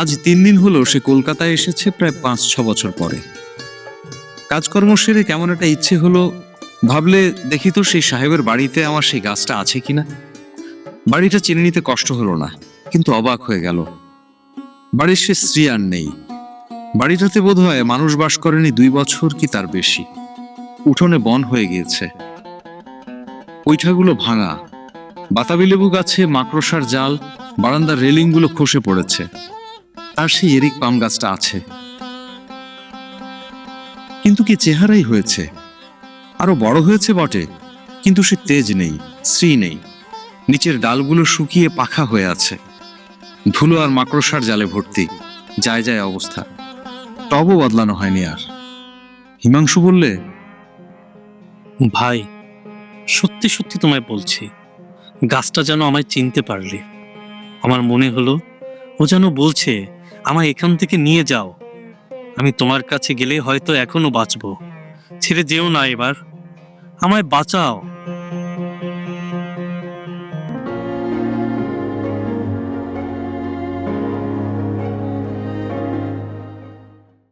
আজ তিন দিন হলো সে কলকাতায় এসেছে প্রায় পাঁচ, ছ বছর পরে। কাজকর্ম সেরে কেমন একটা ইচ্ছে হলো, ভাবলে দেখি তো সেই সাহেবের বাড়িতে আমার সেই গাছটা আছে কিনা। বাড়িটা চিনে নিতে কষ্ট হলো না, কিন্তু অবাক হয়ে গেল। বাড়ির সে স্ত্রী আর নেই। বাড়িটাতে বোধ হয় মানুষ বাস করেনি দুই বছর কি তার বেশি। উঠোনে বন হয়ে গিয়েছে। পৈঠাগুলো ভাঙা। বাতাবি লেবু গাছে মাকড়সার জাল, বারান্দার রেলিংগুলো খসে পড়েছে। তার সেই এরিক পাম গাছটা আছে। কিন্তু কি চেহারাই হয়েছে? আরও বড় হয়েছে বটে, কিন্তু সে তেজ নেই, শ্রী নেই। নিচের ডালগুলো শুকিয়ে পাখা হয়ে আছে। ধুলো আর মাকড়সার জালে ভর্তি, যায় যায় অবস্থা। টবও বদলানো হয়নি আর। হিমাংশু বললে, ভাই, সত্যি সত্যি তোমায় বলছি, গাছটা যেন আমায় চিনতে পারলে। আমার মনে হলো ও যেন বলছে আমায় এখান থেকে নিয়ে যাও। আমি তোমার কাছে গেলে হয়তো এখনও বাঁচব। ছেড়ে যেও না এবার। আমায় বাঁচাও।